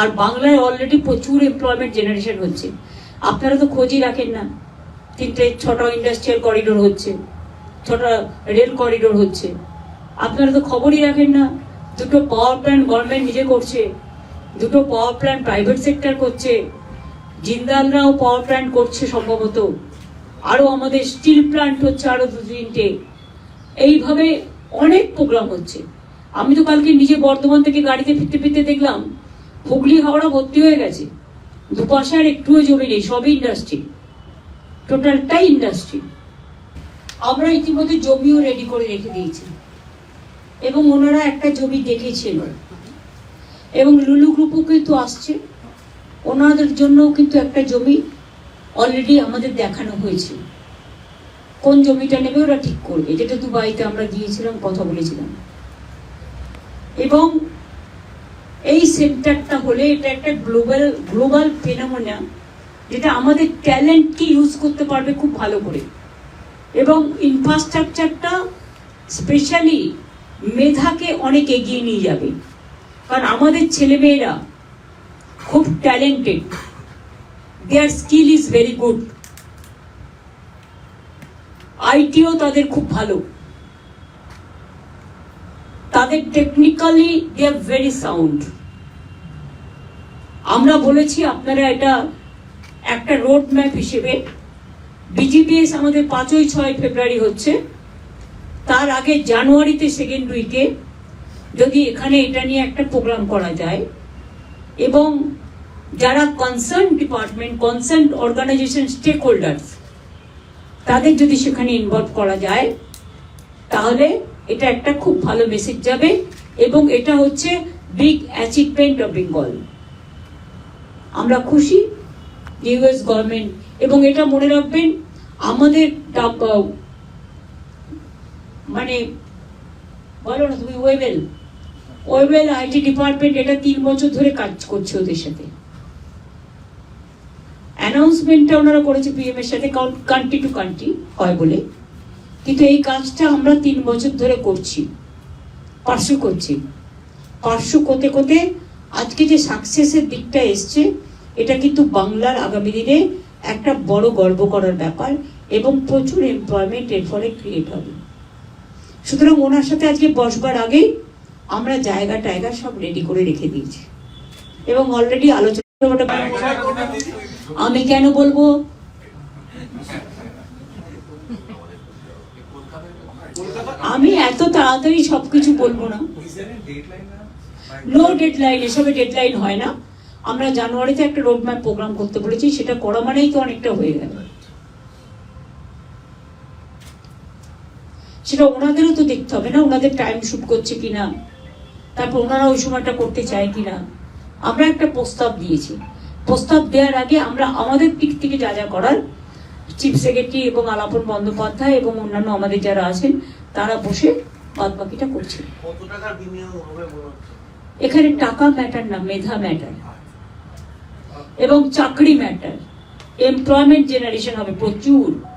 আর বাংলায় অলরেডি প্রচুর employment generation হচ্ছে। আপনারা তো খোঁজই রাখেন না। তিনটে, ছটা ইন্ডাস্ট্রিয়াল করিডোর হচ্ছে, ছটা রেল করিডোর হচ্ছে। আপনারা তো খবরই রাখেন না। দুটো পাওয়ার প্ল্যান্ট গভর্নমেন্ট নিজে করছে, দুটো পাওয়ার প্ল্যান্ট প্রাইভেট সেক্টর করছে। জিন্দালরাও পাওয়ার প্ল্যান্ট করছে সম্ভবত। আরও আমাদের স্টিল প্ল্যান্ট হচ্ছে আরও দু তিনটে। এইভাবে অনেক প্রোগ্রাম হচ্ছে। আমি তো কালকে নিজে বর্ধমান থেকে গাড়িতে ফিরতে ফিরতে দেখলাম হুগলি হাওড়া ভর্তি হয়ে গেছে। দুপাশে আর একটুও জমি নেই, সবই ইন্ডাস্ট্রি টোটালটাই ইন্ডাস্ট্রি আমরা ইতিমধ্যে জমিও রেডি করে রেখে দিয়েছি। এবং ওনারা একটা জমি দেখেছিল এবং লুলু গ্রুপও কিন্তু আসছে। ওনাদের জন্যও কিন্তু একটা জমি অলরেডি আমাদের দেখানো হয়েছে। কোন জমিটা নেবে ওরা ঠিক করবে। যেটা দুবাইতে আমরা গিয়েছিলাম, কথা বলেছিলাম। এবং এই সেন্টারটা হলে এটা একটা গ্লোবাল গ্লোবাল ফেনোমেনা যেটা আমাদের ট্যালেন্টকে ইউজ করতে পারবে খুব ভালো করে। এবং ইনফ্রাস্ট্রাকচারটা স্পেশালি মেধাকে অনেক এগিয়ে নিয়ে যাবে। কারণ আমাদের ছেলেমেয়েরা খুব talented their skill is very good ITO তাদের খুব ভালো। তাদের technically they are very sound আমরা বলেছি আপনারা এটা একটা রোড ম্যাপ হিসেবে বিজিপিএস আমাদের পাঁচই ছয় ফেব্রুয়ারি হচ্ছে, তার আগে জানুয়ারিতে সেকেন্ড উইকে যদি এখানে এটা নিয়ে একটা প্রোগ্রাম করা যায়, এবং যারা concern department concern organization stakeholders তাদের যদি সেখানে ইনভলভ করা যায়, তাহলে এটা একটা খুব ভালো মেসেজ যাবে এবং এটা হচ্ছে বিগ অ্যাচিভমেন্ট অফ বেঙ্গল আমরা খুশি ইউএস গভর্নমেন্ট এবং এটা মনে রাখবেন, আমাদের মানে বলো না তুমি ওয়েবেল ওয়েবেল আইটি ডিপার্টমেন্ট এটা তিন বছর ধরে কাজ করছে ওদের সাথে। অ্যানাউন্সমেন্টটা ওনারা করেছে পিএম এর সাথে কান্ট্রি টু কান্ট্রি হয় বলে। কিন্তু এই কাজটা আমরা তিন বছর ধরে করছি। পার্শ্ব করছি। পার্শ্ব করতে করতে আজকে যে সাকসেসের দিকটা এসছে, এটা কিন্তু বাংলার আগামী দিনে একটা বড় গর্ব করার ব্যাপার এবং প্রচুর এমপ্লয়মেন্ট এর ফলে ক্রিয়েট হবে। সুতরাং ওনার সাথে আজকে বসবার আগেই আমরা জায়গা টায়গা সব রেডি করে রেখে দিয়েছি। এবং অলরেডি আলোচনা আমি কেন বলব? আমি এত তাড়াতাড়ি সবকিছু বলব না। নো ডেডলাইন এসবে ডেডলাইন হয় না। আমরা জানুয়ারিতে একটা রোড ম্যাপ প্রোগ্রাম করতে বলেছি, সেটা করা মানেই তো অনেকটা হয়ে গেল। সেটা ওনাদেরও তো দেখতে হবে না, ওনাদের টাইম শুট করছে কিনা, তারপর ওনারা ওই সময়টা করতে চায় কিনা। আমরা একটা প্রস্তাব দিয়েছি। প্রস্তাব দেওয়ার আগে আমরা আমাদের দিক থেকে যা যা করার চিফ সেক্রেটারি এবং আলাপন বন্দ্যোপাধ্যায় এবং অন্যান্য আমাদের যারা আছেন তারা বসে বাদ বাকিটা করছে। কত টাকার বিনিয়োগ হবে মনে হচ্ছে এখানে টাকা ম্যাটার না মেধা ম্যাটার এবং চাকরি ম্যাটার এমপ্লয়মেন্ট জেনারেশন হবে প্রচুর।